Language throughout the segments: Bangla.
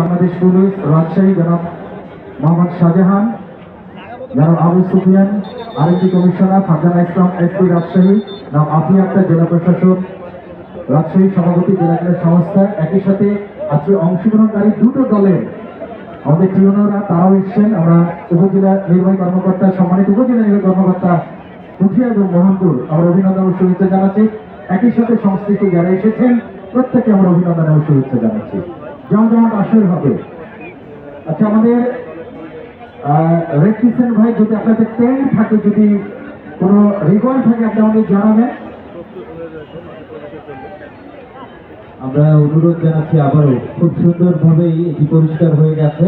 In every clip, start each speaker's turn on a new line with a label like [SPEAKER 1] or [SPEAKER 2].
[SPEAKER 1] বাংলাদেশ পুলিশ রাজশাহী জনাব মোহাম্মদ শাহজাহান, জনাব আবু সুফিয়ান, আরেকটি কমিশনার ফারজানা ইসলাম, এসপি রাজশাহী নাম আফি আক্তার, জেলা প্রশাসক, রাজশাহী সভাপতি, জেলা ক্রীড়া সংস্থা। একই সাথে আজকে অংশগ্রহণকারী দুটো দলের আমাদের টিউনাররা তারাও এসছেন। আমরা উপজেলা নির্বাহী কর্মকর্তা, সম্মানিত উপজেলা নির্বাহী কর্মকর্তা পুঠিয়া এবং মোহনপুর, আমরা অভিনন্দন ও শুভেচ্ছা জানাচ্ছি। একই সাথে সংশ্লিষ্ট যারা এসেছেন প্রত্যেকে আমরা অভিনন্দন এবং শুভেচ্ছা জানাচ্ছি। যেমন আসল হবে। আচ্ছা আমাদের রেড ভাই, যদি আপনাদের টেন্ট থাকে, যদি কোনো রিকোয়ার থাকে আপনি আমাদের জানাবেন।
[SPEAKER 2] আমরা অনুরোধ জানাচ্ছি আবারও, খুব সুন্দরভাবেই এটি পরিষ্কার হয়ে গেছে।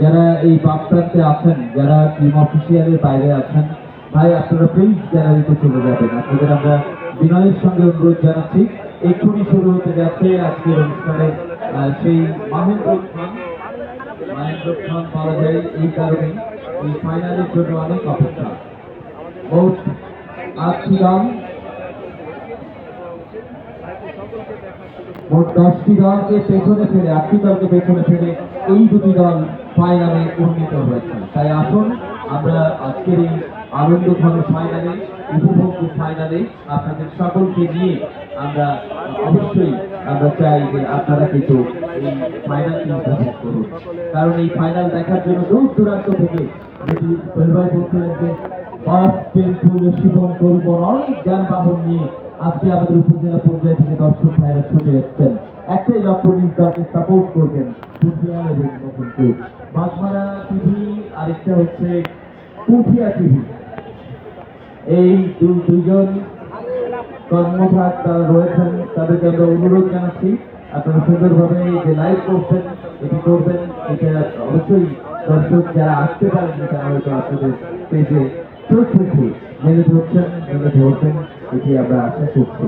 [SPEAKER 2] যারা এই বাপ প্রান্তে আছেন, যারা টিম অফিসিয়ালের বাইরে আছেন, ভাই, আপনারা প্লিজ গ্যালারিতে চলে যাবেন। আপনাদের আমরা বিনয়ের সঙ্গে অনুরোধ জানাচ্ছি। এক্ষুনি শুরু হতে যাচ্ছে আজকের অনুষ্ঠানের সেই মাহেন্দ্র খান মাহেন্দ্র খান পাওয়া যায় এই কারণে এই ফাইনালের জন্য অনেক অপেক্ষা। মোট দল মোট দশটি দলকে পেছনে ফেলে, আটটি দলকে পেছনে ফেলে এই দুটি দল ফাইনালে উন্নীত হয়েছে। তাই আসুন, আমরা আজকের এই আনন্দ ঘন ফাইনালে উপভোগ্য ফাইনালে আপনাদের সকলকে নিয়ে আমরা অবশ্যই আমরা চাই যে আপনারা কিন্তু এই ফাইনালটি উপভোগ করুন। কারণ এই ফাইনাল দেখার জন্য দূর দূরান্ত থেকে যেটি বেলবাই বলছিলেন যে বাস অনেক নিয়ে আজকে আমাদের উপজেলা পর্যায়ে থেকে দর্শক ভাইরা ছুটে এসছেন। একটাই লক্ষ্য সাপোর্ট করবেন। এই দুজন কর্মভাগ তারা রয়েছেন আমরা অনুরোধ জানাচ্ছি, আপনারা সুন্দরভাবে যে লাইভ করছেন, এটি করবেন, এটা অবশ্যই দর্শক যারা আসতে পারেন তারা হয়তো আপনাদের পেজে চোখ মেলে ধরছেন, মেলে ধরবেন এটি আমরা আশা করছি।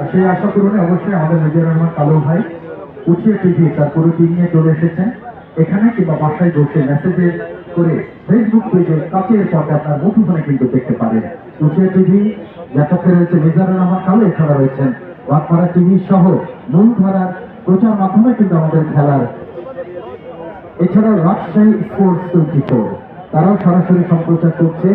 [SPEAKER 1] আর সেই আশা করুন অবশ্যই আমাদের মিজানুর রহমান কালো ভাই উঠিয়ে টিভি, তার পুরো টিম নিয়ে চলে এসেছেন। এখানে কিংবা বাসায় বসে মেসেজে করে ফেসবুক পেজে কাছের পথে আপনার মুঠোফোনে কিন্তু দেখতে পারেন। উঠিয়ে টিভি লেখকে রয়েছে মিজানুর রহমান কালো, এছাড়া রয়েছেন ওয়াকমারা টিভি সহ মূল ধারার প্রচার মাধ্যমে কিন্তু আমাদের খেলার এছাড়াও রাজশাহী স্পোর্টস টোয়েন্টি তারাও সরাসরি সম্প্রচার করছে।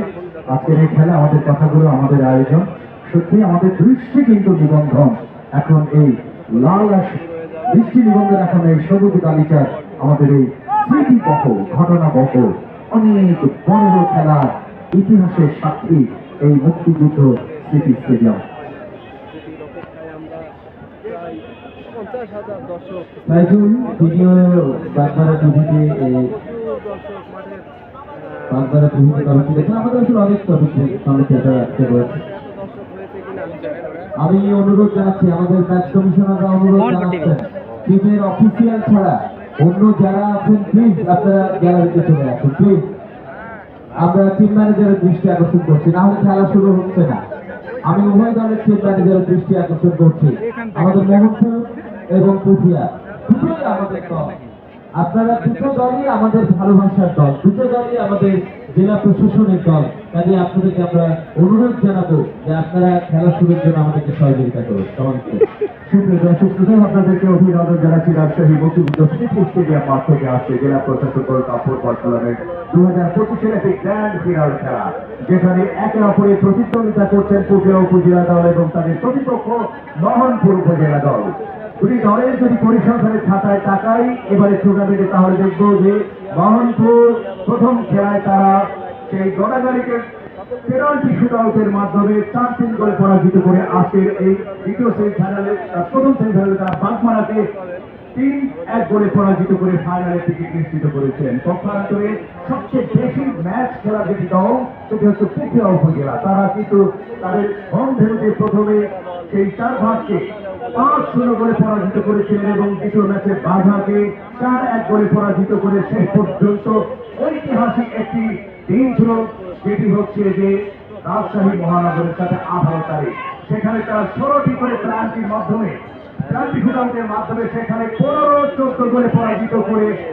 [SPEAKER 1] আজকের এই খেলা, আমাদের কথাগুলো, আমাদের আয়োজন। সত্যি আমাদের দৃষ্টি কিন্তু নিবন্ধন। এখন এই লাল দৃষ্টি নিবন্ধন এখন এই সবুজ তালিকার আমাদের এই স্মৃতি বহ ঘটনা বহ অনেক বড় খেলার ইতিহাসের সাক্ষী এই মুক্তিযুদ্ধ স্মৃতি স্টেডিয়াম
[SPEAKER 3] পঞ্চাশ হাজার দর্শক
[SPEAKER 2] সাইজুল ভিডিও বাগবারা টিভিতে বাগবারা টিভিতে কমিটি দেখেন আমাদের আসলে অনেক টপিক রয়েছে
[SPEAKER 3] দর্শক হয়েছে কিনা আমি
[SPEAKER 2] আমি অনুরোধ জানাচ্ছি আমাদের ম্যাচ কমিশনাররা অনুরোধ জানাচ্ছেন। টিমের অফিসিয়াল ছাড়া অন্য যারা আছেন প্লিজ আপনারা গ্যালারিতে চলে আসুন প্লিজ আমরা টিম ম্যানেজারের দৃষ্টি আকর্ষণ করছি না হলে খেলা শুরু হচ্ছে না। আমি উভয় দলের টিম ম্যানেজারের দৃষ্টি আকর্ষণ করছি। আমাদের মোহনপুর এবং পুঠিয়া দুটোই আমাদের দল। আপনারা দুটো দলই আমাদের ভালোবাসার দল। দুটো দলই আমাদের জেলা প্রশাসনের দল। কাজে আপনাদেরকে আমরা অনুরোধ জানাব যে আপনারা খেলা শুরুর জন্য আমাদেরকে সহযোগিতা করুন।
[SPEAKER 1] আপনাদেরকে অভিনন্দন জানাচ্ছি রাজশাহী মুক্তিযুদ্ধ স্মৃতি স্টেডিয়াম মাঠ থেকে আসছে জেলা প্রশাসক কাপড় বর্তমানে দু হাজার পঁচিশের একটি গ্র্যান্ড ফিনাল খেলা। যেখানে একে অপরের প্রতিদ্বন্দ্বিতা করছেন পুজোরা উপজেলা দল এবং তাদের প্রতিপক্ষ মোহনপুর উপজেলা দল। দুটি দলের যদি পরিসংখ্যানের খাতায় তাকাই, এবারে টুর্নামেন্টে তাহলে দেখব যে মোহনপুর প্রথম খেলায় তারা সেই গণাগাড়িকে পেনাল্টি শুট আউটের মাধ্যমে চার তিন গোলে পরাজিত করে আজকের এই দ্বিতীয় সেমিফাইনালে প্রথম সেমিফাইনালে তারা বাগমারাকে তিন এক গোলে পরাজিত করে ফাইনালে টিকিট নিশ্চিত করেছেন। পক্ষান্তরে সবচেয়ে বেশি ম্যাচ খেলা যেটি দল, সেটি হচ্ছে পুঠিয়া উপজেলা। তারা কিন্তু তাদের হোম ভেনুতে প্রথমে সেই চার ভাগকে পাঁচ শূন্য গোলে পরাজিত করেছিলেন এবং দ্বিতীয় ম্যাচে বাধাকে চার এক গোলে পরাজিত করে শেষ পর্যন্ত ঐতিহাসিক একটি দিন ছিল, যেটি হচ্ছে যে রাজশাহী মহানগরের সাথে আঠারো তারিখ। সেখানে তারা ষোলোটি করে ক্রান্তির মাধ্যমে শুটাউটের মাধ্যমে সেখানে পনেরো চোদ্দ গোলে পরাজিত করে